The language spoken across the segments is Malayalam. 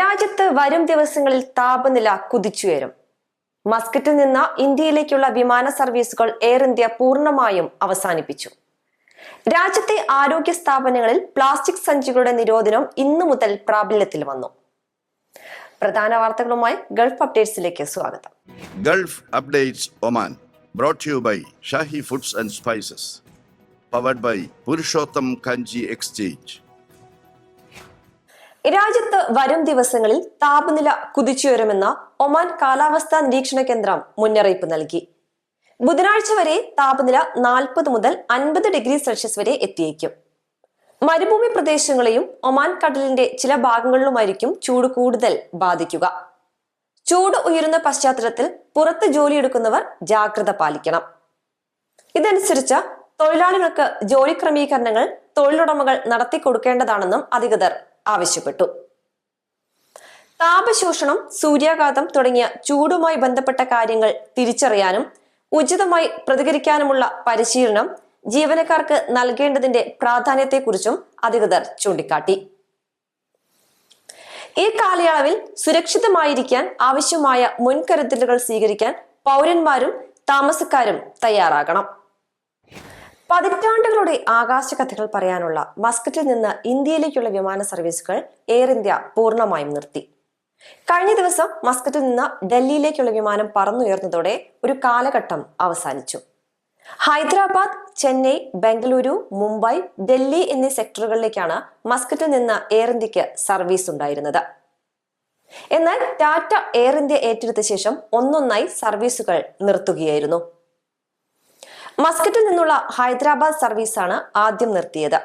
രാജ്യത്ത് വരും ദിവസങ്ങളിൽ താപനില കുതിച്ചുയരും മസ്കറ്റിൽ നിന്ന് ഇന്ത്യയിലേക്കുള്ള വിമാന സർവീസുകൾ എയർ ഇന്ത്യ പൂർണമായും അവസാനിപ്പിച്ചു. രാജ്യത്തെ ആരോഗ്യ സ്ഥാപനങ്ങളിൽ പ്ലാസ്റ്റിക് സഞ്ചികളുടെ നിരോധനം ഇന്നു മുതൽ പ്രാബല്യത്തിൽ വന്നു. പ്രധാന വാർത്തകളുമായി ഗൾഫ് അപ്ഡേറ്റ്സിലേക്ക് സ്വാഗതം. Gulf updates Oman brought to you by foods and spices powered by Purushottam Kanji exchange. രാജ്യത്ത് വരും ദിവസങ്ങളിൽ താപനില കുതിച്ചുയരുമെന്ന ഒമാൻ കാലാവസ്ഥാ നിരീക്ഷണ കേന്ദ്രം മുന്നറിയിപ്പ് നൽകി. ബുധനാഴ്ച വരെ താപനില നാൽപ്പത് മുതൽ അൻപത് ഡിഗ്രി സെൽഷ്യസ് വരെ എത്തിയേക്കും. മരുഭൂമി പ്രദേശങ്ങളെയും ഒമാൻ കടലിന്റെ ചില ഭാഗങ്ങളിലുമായിരിക്കും ചൂട് കൂടുതൽ ബാധിക്കുക. ചൂട് ഉയരുന്ന പശ്ചാത്തലത്തിൽ പുറത്ത് ജോലിയെടുക്കുന്നവർ ജാഗ്രത പാലിക്കണം. ഇതനുസരിച്ച് തൊഴിലാളികൾക്ക് ജോലി ക്രമീകരണങ്ങൾ തൊഴിലുടമകൾ നടത്തി കൊടുക്കേണ്ടതാണെന്നും അധികൃതർ ആവശ്യപ്പെട്ടു. താപശോഷണം സൂര്യാഘാതം തുടങ്ങിയ ചൂടുമായി ബന്ധപ്പെട്ട കാര്യങ്ങൾ തിരിച്ചറിയാനും ഉചിതമായി പ്രതികരിക്കാനുമുള്ള പരിശീലനം ജീവനക്കാർക്ക് നൽകേണ്ടതിന്റെ പ്രാധാന്യത്തെക്കുറിച്ചും അധികൃതർ ചൂണ്ടിക്കാട്ടി. ഈ കാലയളവിൽ സുരക്ഷിതമായിരിക്കാൻ ആവശ്യമായ മുൻകരുതലുകൾ സ്വീകരിക്കാൻ പൗരന്മാരും താമസക്കാരും തയ്യാറാകണം. പതിറ്റാണ്ടുകളുടെ ആകാശകഥകൾ പറയാനുള്ള മസ്കറ്റിൽ നിന്ന് ഇന്ത്യയിലേക്കുള്ള വിമാന സർവീസുകൾ എയർ ഇന്ത്യ പൂർണമായും നിർത്തി. കഴിഞ്ഞ ദിവസം മസ്കറ്റിൽ നിന്ന് ഡൽഹിയിലേക്കുള്ള വിമാനം പറന്നുയർന്നതോടെ ഒരു കാലഘട്ടം അവസാനിച്ചു. ഹൈദരാബാദ് ചെന്നൈ ബംഗളൂരു മുംബൈ ഡൽഹി എന്നീ സെക്ടറുകളിലേക്കാണ് മസ്കറ്റിൽ നിന്ന് എയർ ഇന്ത്യയ്ക്ക് സർവീസ് ഉണ്ടായിരുന്നത്. എന്നാൽ ടാറ്റ എയർ ഇന്ത്യ ഏറ്റെടുത്ത ശേഷം ഒന്നൊന്നായി സർവീസുകൾ നിർത്തുകയായിരുന്നു. മസ്കറ്റിൽ നിന്നുള്ള ഹൈദരാബാദ് സർവീസാണ് ആദ്യം നിർത്തിയത്.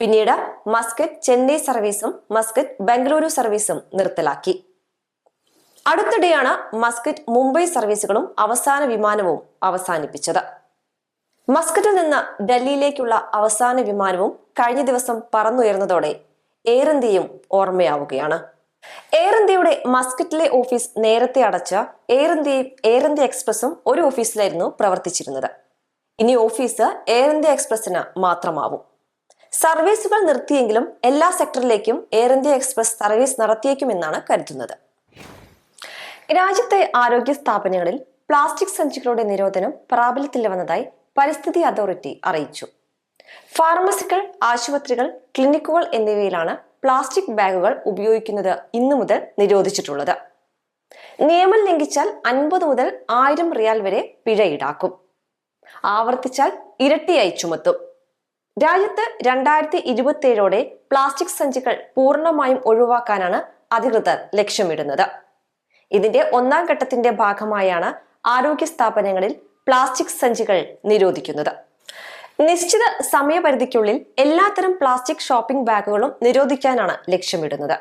പിന്നീട് മസ്കറ്റ് ചെന്നൈ സർവീസും മസ്കറ്റ് ബംഗളൂരു സർവീസും നിർത്തലാക്കി. അടുത്തിടെയാണ് മസ്കറ്റ് മുംബൈ സർവീസുകളും അവസാന വിമാനവും അവസാനിപ്പിച്ചത്. മസ്കറ്റിൽ നിന്ന് ഡൽഹിയിലേക്കുള്ള അവസാന വിമാനവും കഴിഞ്ഞ ദിവസം പറന്നുയർന്നതോടെ എയർ ഇന്ത്യയും ഓർമ്മയാവുകയാണ്. എയർ ഇന്ത്യയുടെ മസ്കറ്റിലെ ഓഫീസ് നേരത്തെ അടച്ച എയർ ഇന്ത്യയും എയർ ഇന്ത്യ എക്സ്പ്രസും ഒരു ഓഫീസിലായിരുന്നു പ്രവർത്തിച്ചിരുന്നത്. ഇനി ഓഫീസ് എയർ ഇന്ത്യ എക്സ്പ്രസിന് മാത്രമാവും. സർവീസുകൾ നിർത്തിയെങ്കിലും എല്ലാ സെക്ടറിലേക്കും എയർ ഇന്ത്യ എക്സ്പ്രസ് സർവീസ് നടത്തിയേക്കുമെന്നാണ് കരുതുന്നത്. രാജ്യത്തെ ആരോഗ്യ സ്ഥാപനങ്ങളിൽ പ്ലാസ്റ്റിക് സഞ്ചികളുടെ നിരോധനം പ്രാബല്യത്തിൽ വന്നതായി പരിസ്ഥിതി അതോറിറ്റി അറിയിച്ചു. ഫാർമസികൾ ആശുപത്രികൾ ക്ലിനിക്കുകൾ എന്നിവയിലാണ് പ്ലാസ്റ്റിക് ബാഗുകൾ ഉപയോഗിക്കുന്നത് ഇന്നു മുതൽ നിരോധിച്ചിട്ടുള്ളത്. നിയമം ലംഘിച്ചാൽ അൻപത് മുതൽ ആയിരം റിയാൽ വരെ പിഴ ഈടാക്കും. ആവർത്തിച്ചാൽ ഇരട്ടിയായി ചുമത്തും. രാജ്യത്ത് രണ്ടായിരത്തി ഇരുപത്തി ഏഴോടെ പ്ലാസ്റ്റിക് സഞ്ചികൾ പൂർണമായും ഒഴിവാക്കാനാണ് അധികൃതർ ലക്ഷ്യമിടുന്നത്. ഇതിന്റെ ഒന്നാം ഘട്ടത്തിന്റെ ഭാഗമായാണ് ആരോഗ്യ സ്ഥാപനങ്ങളിൽ പ്ലാസ്റ്റിക് സഞ്ചികൾ നിരോധിക്കുന്നത്. നിശ്ചിത സമയപരിധിക്കുള്ളിൽ എല്ലാത്തരം പ്ലാസ്റ്റിക് ഷോപ്പിംഗ് ബാഗുകളും നിരോധിക്കാനാണ് ലക്ഷ്യമിടുന്നത്.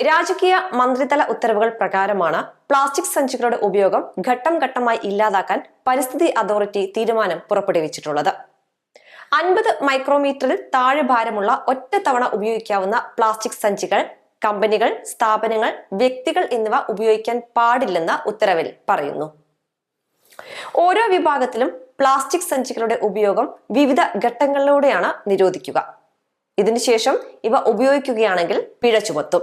രാജകീയ മന്ത്രിതല ഉത്തരവുകൾ പ്രകാരമാണ് പ്ലാസ്റ്റിക് സഞ്ചികളുടെ ഉപയോഗം ഘട്ടം ഘട്ടമായി ഇല്ലാതാക്കാൻ പരിസ്ഥിതി അതോറിറ്റി തീരുമാനം പുറപ്പെടുവിച്ചിട്ടുള്ളത്. അൻപത് മൈക്രോമീറ്ററിൽ താഴെ ഭാരമുള്ള ഒറ്റ തവണ ഉപയോഗിക്കാവുന്ന പ്ലാസ്റ്റിക് സഞ്ചികൾ കമ്പനികൾ സ്ഥാപനങ്ങൾ വ്യക്തികൾ എന്നിവ ഉപയോഗിക്കാൻ പാടില്ലെന്ന് ഉത്തരവിൽ പറയുന്നു. ഓരോ വിഭാഗത്തിലും പ്ലാസ്റ്റിക് സഞ്ചികളുടെ ഉപയോഗം വിവിധ ഘട്ടങ്ങളിലൂടെയാണ് നിരോധിക്കുക. ഇതിനുശേഷം ഇവ ഉപയോഗിക്കുകയാണെങ്കിൽ പിഴ ചുമത്തും.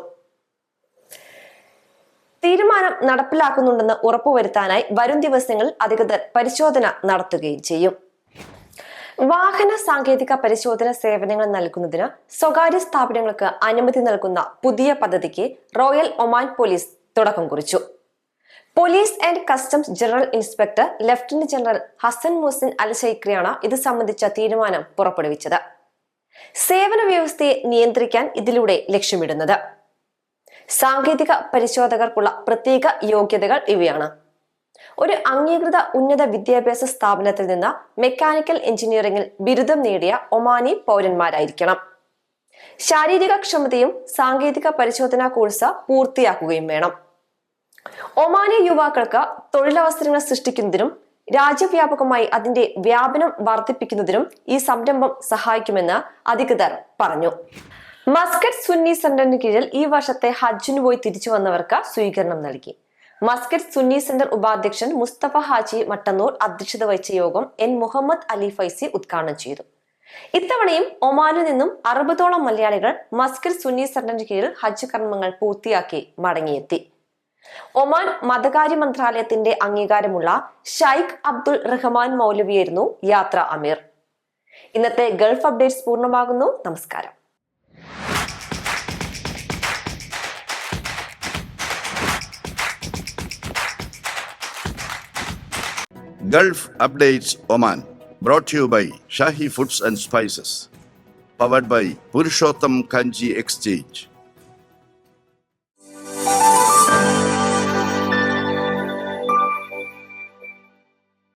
തീരുമാനം നടപ്പിലാക്കുന്നുണ്ടെന്ന് ഉറപ്പുവരുത്താനായി വരും ദിവസങ്ങളിൽ അധികൃതർ പരിശോധന നടത്തുകയും ചെയ്യും. വാഹന സാങ്കേതിക പരിശോധന സേവനങ്ങൾ നൽകുന്നതിന് സ്വകാര്യ സ്ഥാപനങ്ങൾക്ക് അനുമതി നൽകുന്ന പുതിയ പദ്ധതിക്ക് റോയൽ ഒമാൻ പോലീസ് തുടക്കം കുറിച്ചു. Police and customs general inspector lieutenant general Hassan Mohsin Al ഷൈക്രിയാണ് ഇത് സംബന്ധിച്ച തീരുമാനം പുറപ്പെടുവിച്ചത്. സേവന വ്യവസ്ഥയെ നിയന്ത്രിക്കാൻ ഇതിലൂടെ ലക്ഷ്യമിടുന്നത്. സാങ്കേതിക പരിശോധകർക്കുള്ള പ്രത്യേക യോഗ്യതകൾ ഇവയാണ്. ഒരു അംഗീകൃത ഉന്നത വിദ്യാഭ്യാസ സ്ഥാപനത്തിൽ നിന്ന് മെക്കാനിക്കൽ എഞ്ചിനീയറിംഗിൽ ബിരുദം നേടിയ ഒമാനി പൗരന്മാരായിരിക്കണം. ശാരീരിക ക്ഷമതയും സാങ്കേതിക പരിശോധനാ കോഴ്സ് പൂർത്തിയാക്കുകയും വേണം. ഒമാനി യുവാക്കൾക്ക് തൊഴിലവസരങ്ങൾ സൃഷ്ടിക്കുന്നതിനും രാജ്യവ്യാപകമായി അതിന്റെ വ്യാപനം വർദ്ധിപ്പിക്കുന്നതിനും ഈ സംരംഭം സഹായിക്കുമെന്ന് അധികൃതർ പറഞ്ഞു. മസ്കറ്റ് സുന്നി സെന്ററിന് കീഴിൽ ഈ വർഷത്തെ ഹജ്ജിന് പോയി തിരിച്ചു വന്നവർക്ക് സ്വീകരണം നൽകി. മസ്കറ്റ് സുന്നി സെന്റർ ഉപാധ്യക്ഷൻ മുസ്തഫ ഹാജി മട്ടന്നൂർ അധ്യക്ഷത വഹിച്ച യോഗം എൻ മുഹമ്മദ് അലി ഫൈസി ഉദ്ഘാടനം ചെയ്തു. ഇത്തവണയും ഒമാനിൽ നിന്നും അറുപതോളം മലയാളികൾ മസ്കറ്റ് സുന്നി സെന്ററിന് കീഴിൽ ഹജ്ജ് കർമ്മങ്ങൾ പൂർത്തിയാക്കി മടങ്ങിയെത്തി. ഒമാൻ മതകാര്യ മന്ത്രാലയത്തിന്റെ അംഗീകാരമുള്ള ഷൈഖ് അബ്ദുൾ റഹ്മാൻ മൗലവിയായിരുന്നു യാത്ര അമീർ ഇന്നത്തെ ഗൾഫ് അപ്ഡേറ്റ്സ് പൂർണമാകുന്നു നമസ്കാരം Updates Oman. Brought to you by Shahi Foods and Spices. Powered by Purushottam Kanji Exchange.